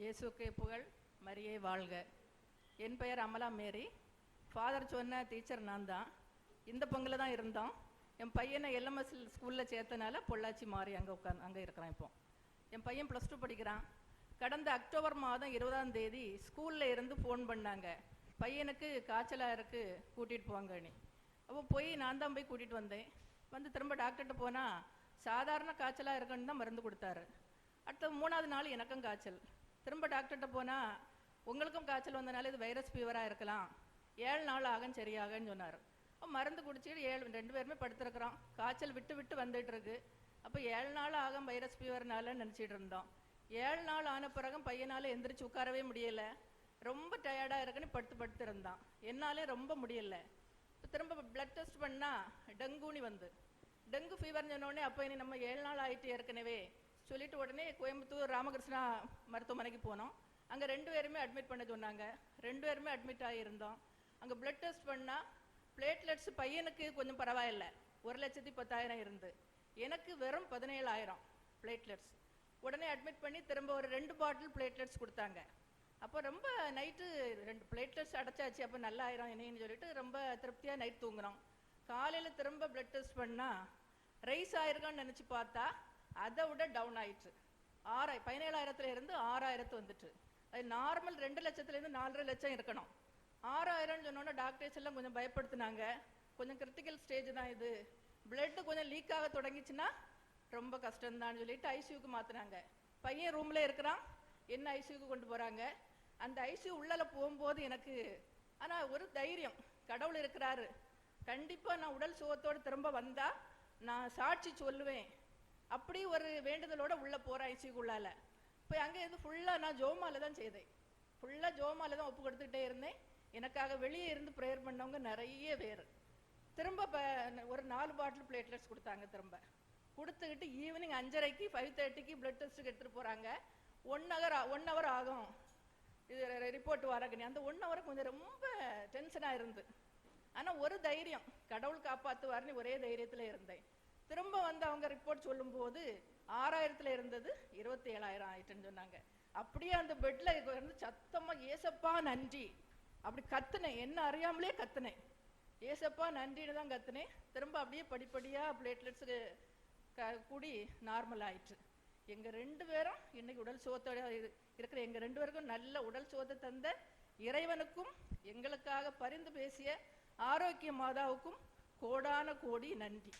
இயேசுக்கே புகழ் மரியே வாழ்க. என் பெயர் அமலா மேரி. ஃபாதர் சொன்ன டீச்சர் நான் தான். இந்த பங்கில் தான் இருந்தோம். என் பையனை எல்எம்எஸ் ஸ்கூலில் சேர்த்தனால பொள்ளாச்சி மாறி அங்கே உட்காந்து அங்கே இருக்கிறான் இப்போ. என் பையன் ப்ளஸ் டூ படிக்கிறான். கடந்த அக்டோபர் மாதம் இருபதாம் தேதி ஸ்கூலில் இருந்து ஃபோன் பண்ணாங்க. பையனுக்கு காய்ச்சலாக இருக்கு கூட்டிகிட்டு போங்கன்னு அப்போ போய் நான் தான் போய் கூட்டிகிட்டு வந்தேன். வந்து திரும்ப டாக்டர்கிட்ட போனால் சாதாரண காய்ச்சலாக இருக்குன்னு தான் மருந்து கொடுத்தாரு. அடுத்த மூணாவது நாள் எனக்கும் காய்ச்சல். திரும்ப டாக்டர்கிட்ட போனால் உங்களுக்கும் காய்ச்சல் வந்தனால இது வைரஸ் ஃபீவராக இருக்கலாம். ஏழு நாள் ஆகும் சரியாகன்னு சொன்னார். மருந்து குடிச்சிட்டு ஏழு ரெண்டு பேருமே படுத்துருக்குறோம். காய்ச்சல் விட்டு விட்டு வந்துட்டு இருக்கு அப்போ ஏழு நாள் ஆகும் வைரஸ் ஃபீவர்னால நினச்சிட்டு இருந்தோம். ஏழு நாள் ஆன பிறகும் பையனால் எந்திரிச்சு உட்காரவே முடியல. ரொம்ப டயர்டாக இருக்குன்னு படுத்து படுத்து இருந்தான். என்னாலே ரொம்ப முடியல. இப்போ திரும்ப பிளட் டெஸ்ட் பண்ணால் டெங்குனி வந்து. டெங்கு ஃபீவர்னு சொன்னோடனே அப்போ இனி நம்ம ஏழு நாள் ஆகிட்டு ஏற்கனவே சொல்லிட்டு உடனே கோயம்புத்தூர் ராமகிருஷ்ணா மருத்துவமனைக்கு போனோம். அங்கே ரெண்டு பேருமே அட்மிட் பண்ண சொன்னாங்க. ரெண்டு பேருமே அட்மிட் ஆகியிருந்தோம் அங்கே பிளட் டெஸ்ட் பண்ணால் பிளேட்லெட்ஸ் பையனுக்கு கொஞ்சம் பரவாயில்ல. ஒரு லட்சத்தி பத்தாயிரம் இருந்து. எனக்கு வெறும் பதினேழாயிரம் பிளேட்லெட்ஸ் உடனே அட்மிட் பண்ணி திரும்ப ஒரு ரெண்டு பாட்டில் பிளேட்லெட்ஸ் கொடுத்தாங்க. அப்போ ரொம்ப நைட்டு ரெண்டு பிளேட்லெட்ஸ் அடைச்சாச்சு. அப்போ நல்லாயிரம் என்னன்னு சொல்லிட்டு ரொம்ப திருப்தியாக நைட் தூங்குறோம் காலையில் திரும்ப பிளட் டெஸ்ட் பண்ணால் ரைஸ் ஆயிருக்கான்னு நினச்சி பார்த்தா அதை விட டவுன் ஆயிடுச்சு ஆறாய் பதினேழாயிரத்துல இருந்து ஆறாயிரத்து வந்துட்டு. அது நார்மல் ரெண்டு லட்சத்துலேருந்து நாலரை லட்சம் இருக்கணும். ஆறாயிரம்னு சொன்னோன்னே டாக்டர்ஸ் எல்லாம் கொஞ்சம் பயப்படுத்தினாங்க. கொஞ்சம் கிரிட்டிக்கல் ஸ்டேஜ் தான் இது. பிளட்டு கொஞ்சம் லீக் ஆக தொடங்கிச்சுன்னா ரொம்ப கஷ்டம்தான்னு சொல்லிட்டு ஐசியூக்கு மாத்துனாங்க. பையன் ரூம்ல இருக்கிறான். என்ன ஐசியூக்கு கொண்டு போறாங்க? அந்த ஐசியூ உள்ளால போகும்போது எனக்கு ஆனா ஒரு தைரியம். கடவுள் இருக்கிறாரு. கண்டிப்பா நான் உடல் சுகத்தோடு திரும்ப வந்தா நான் சாட்சி சொல்லுவேன். அப்படி ஒரு வேண்டுதலோட உள்ள போறேன் ஐசியூக்குள்ளால போய் அங்கே இருந்து ஃபுல்லா நான் ஜோமால தான் செய்தேன். ஃபுல்லா ஜோமால தான் ஒப்பு கொடுத்துக்கிட்டே இருந்தேன். எனக்காக வெளியே இருந்து ப்ரேயர் பண்ணவங்க நிறைய பேர். திரும்ப ஒரு நாலு பாட்டில் பிளேட்லெட்ஸ் கொடுத்தாங்க திரும்ப. கொடுத்துக்கிட்டு ஈவினிங் அஞ்சரைக்கு ஃபைவ் தேர்ட்டிக்கு பிளட் டெஸ்ட்டுக்கு எடுத்துகிட்டு போகிறாங்க ஒன் ஹவர் ஒன் ஹவர் ஆகும். இது ரிப்போர்ட் வரக்கணி அந்த ஒன் ஹவர் கொஞ்சம் ரொம்ப டென்ஷனாக இருந்து. ஆனால் ஒரு தைரியம் கடவுள் காப்பாற்றுவார்னு ஒரே தைரியத்தில் இருந்தேன். திரும்ப வந்து அவங்க ரிப்போர்ட் சொல்லும்போது ஆறாயிரத்துல இருந்தது இருபத்தி ஏழாயிரம் ஆயிட்டுன்னு சொன்னாங்க. அப்படியே அந்த பெட்ல இருந்து சத்தமா ஏசப்பா நன்றி. அப்படி கத்துனேன். என்ன அறியாமலே கத்துனேன். ஏசப்பா நன்றின்னு தான் கத்துனேன். திரும்ப அப்படியே படிப்படியா பிளேட்லெட்ஸுக்கு கூடி நார்மல் ஆயிற்று எங்க ரெண்டு பேரும் இன்னைக்கு உடல் சோத்தோட இருக்கிற எங்க ரெண்டு பேருக்கும் நல்ல உடல் சோத்தை தந்த இறைவனுக்கும் எங்களுக்காக பரிந்து பேசிய ஆரோக்கிய மாதாவுக்கும் கோடான கோடி நன்றி.